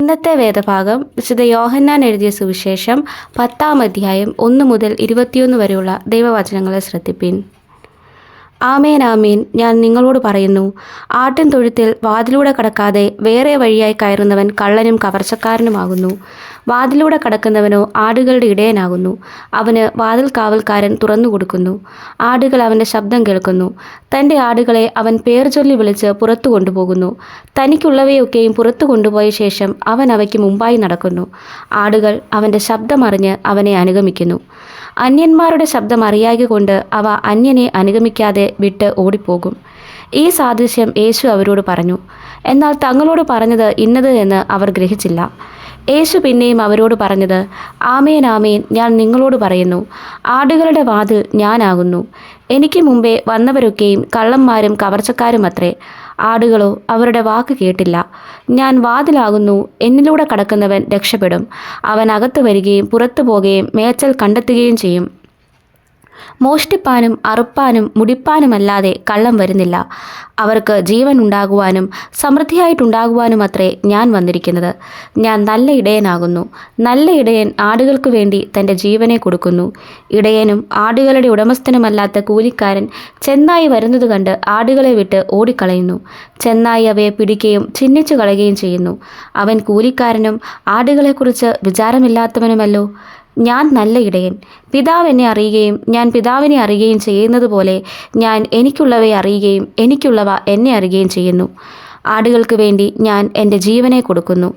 ഇന്നത്തെ വേദഭാഗം വിശുദ്ധ യോഹന്നാൻ എഴുതിയ സുവിശേഷം പത്താം അധ്യായം ഒന്ന് മുതൽ ഇരുപത്തിയൊന്ന് വരെയുള്ള ദൈവവചനങ്ങളെ ശ്രദ്ധിപ്പിൻ. ആമേൻ ആമേൻ. ഞാൻ നിങ്ങളോട് പറയുന്നു ആട്ടിൻ തൊഴുത്തിൽ വാതിലൂടെ കടക്കാതെ വേറെ വഴിയായി കയറുന്നവൻ കള്ളനും കവർച്ചക്കാരനുമാകുന്നു. വാതിലൂടെ കടക്കുന്നവനോ ആടുകളുടെ ഇടയനാകുന്നു. അവന് വാതിൽ കാവൽക്കാരൻ തുറന്നു കൊടുക്കുന്നു. ആടുകൾ അവന്റെ ശബ്ദം കേൾക്കുന്നു. തന്റെ ആടുകളെ അവൻ പേർ ചൊല്ലി വിളിച്ച് പുറത്തു കൊണ്ടുപോകുന്നു. തനിക്കുള്ളവയൊക്കെയും പുറത്തു കൊണ്ടുപോയ ശേഷം അവൻ അവയ്ക്ക് മുമ്പായി നടക്കുന്നു. ആടുകൾ അവന്റെ ശബ്ദമറിഞ്ഞ് അവനെ അനുഗമിക്കുന്നു. അന്യന്മാരുടെ ശബ്ദം അറിയാകൊണ്ട് അവ അന്യനെ അനുഗമിക്കാതെ വിട്ട് ഓടിപ്പോകും. ഈ സാദൃശ്യം യേശു അവരോട് പറഞ്ഞു എന്നാൽ തങ്ങളോട് പറഞ്ഞത് ഇന്നത് എന്ന് അവർ ഗ്രഹിച്ചില്ല. യേശു പിന്നെയും അവരോട് പറഞ്ഞത് ആമേൻ ആമേൻ ഞാൻ നിങ്ങളോട് പറയുന്നു. ആടുകളുടെ വാതിൽ ഞാനാകുന്നു. എനിക്ക് മുമ്പേ വന്നവരൊക്കെയും കള്ളന്മാരും കവർച്ചക്കാരും അത്രേ ആടുകളോ അവരുടെ വാക്ക് കേട്ടില്ല. ഞാൻ വാതിലാകുന്നു എന്നിലൂടെ കടക്കുന്നവൻ രക്ഷപ്പെടും. അവൻ അകത്ത് വരികയും പുറത്തു പോകുകയും മേച്ചൽ കണ്ടെത്തുകയും ചെയ്യും. മോഷ്ടിപ്പാനും അറുപ്പാനും മുടിപ്പാനുമല്ലാതെ കള്ളം വരുന്നില്ല. അവർക്ക് ജീവൻ ഉണ്ടാകുവാനും സമൃദ്ധിയായിട്ടുണ്ടാകുവാനും അത്രേ ഞാൻ വന്നിരിക്കുന്നത്. ഞാൻ നല്ല ഇടയനാകുന്നു. നല്ല ഇടയൻ ആടുകൾക്ക് വേണ്ടി തന്റെ ജീവനെ കൊടുക്കുന്നു. ഇടയനും ആടുകളുടെ ഉടമസ്ഥനുമല്ലാത്ത കൂലിക്കാരൻ ചെന്നായി വരുന്നത് കണ്ട് ആടുകളെ വിട്ട് ഓടിക്കളയുന്നു. ചെന്നായി അവയെ പിടിക്കുകയും ചിഹ്നിച്ചു കളയുകയും ചെയ്യുന്നു. അവൻ കൂലിക്കാരനും ആടുകളെക്കുറിച്ച് വിചാരമില്ലാത്തവനുമല്ലോ. ഞാൻ നല്ല ഇടയൻ. പിതാവ് എന്നെ അറിയുകയും ഞാൻ പിതാവിനെ അറിയുകയും ചെയ്യുന്നത് പോലെ ഞാൻ എനിക്കുള്ളവയെ അറിയുകയും എനിക്കുള്ളവ എന്നെ അറിയുകയും ചെയ്യുന്നു. ആടുകൾക്ക് വേണ്ടി ഞാൻ എന്റെ ജീവനെ കൊടുക്കുന്നു.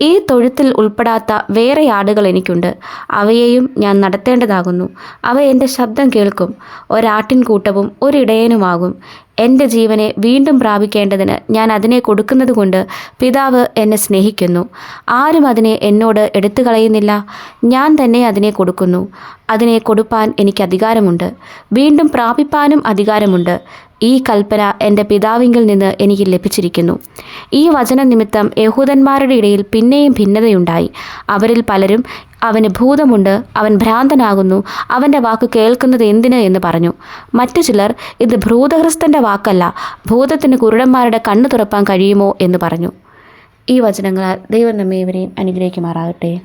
ഈ തൊഴുത്തിൽ ഉൾപ്പെടാത്ത വേറെ ആടുകൾ എനിക്കുണ്ട്. അവയെയും ഞാൻ നടത്തേണ്ടതാകുന്നു. അവ എന്റെ ശബ്ദം കേൾക്കും. ഒരാട്ടിൻകൂട്ടവും ഒരിടയനുമാകും. എന്റെ ജീവനെ വീണ്ടും പ്രാപിക്കേണ്ടതിന് ഞാൻ അതിനെ കൊടുക്കുന്നതുകൊണ്ട് പിതാവ് എന്നെ സ്നേഹിക്കുന്നു. ആരും അതിനെ എന്നോട് എടുത്തു കളയുന്നില്ല ഞാൻ തന്നെ അതിനെ കൊടുക്കുന്നു. അതിനെ കൊടുപ്പാൻ എനിക്ക് അധികാരമുണ്ട്. വീണ്ടും പ്രാപിപ്പാനും അധികാരമുണ്ട്. ഈ കൽപ്പന എന്റെ പിതാവിങ്കിൽ നിന്ന് എനിക്ക് ലഭിച്ചിരിക്കുന്നു. ഈ വചന നിമിത്തം യഹൂദന്മാരുടെ ഇടയിൽ പിന്നെയും ഭിന്നതയുണ്ടായി. അവരിൽ പലരും അവന് ഭൂതമുണ്ട് അവൻ ഭ്രാന്തനാകുന്നു അവന്റെ വാക്ക് കേൾക്കുന്നത് എന്തിന് എന്ന് പറഞ്ഞു. മറ്റു ചിലർ ഇത് ഭൂതഹൃസ്തന്റെ വാക്കല്ല ഭൂതത്തിന് കുരുടന്മാരുടെ കണ്ണു തുറപ്പാൻ കഴിയുമോ എന്ന് പറഞ്ഞു. ഈ വചനങ്ങളാൽ ദൈവം നമ്മെ ഇവരെയും അനുഗ്രഹിക്കുമാറാകട്ടെ.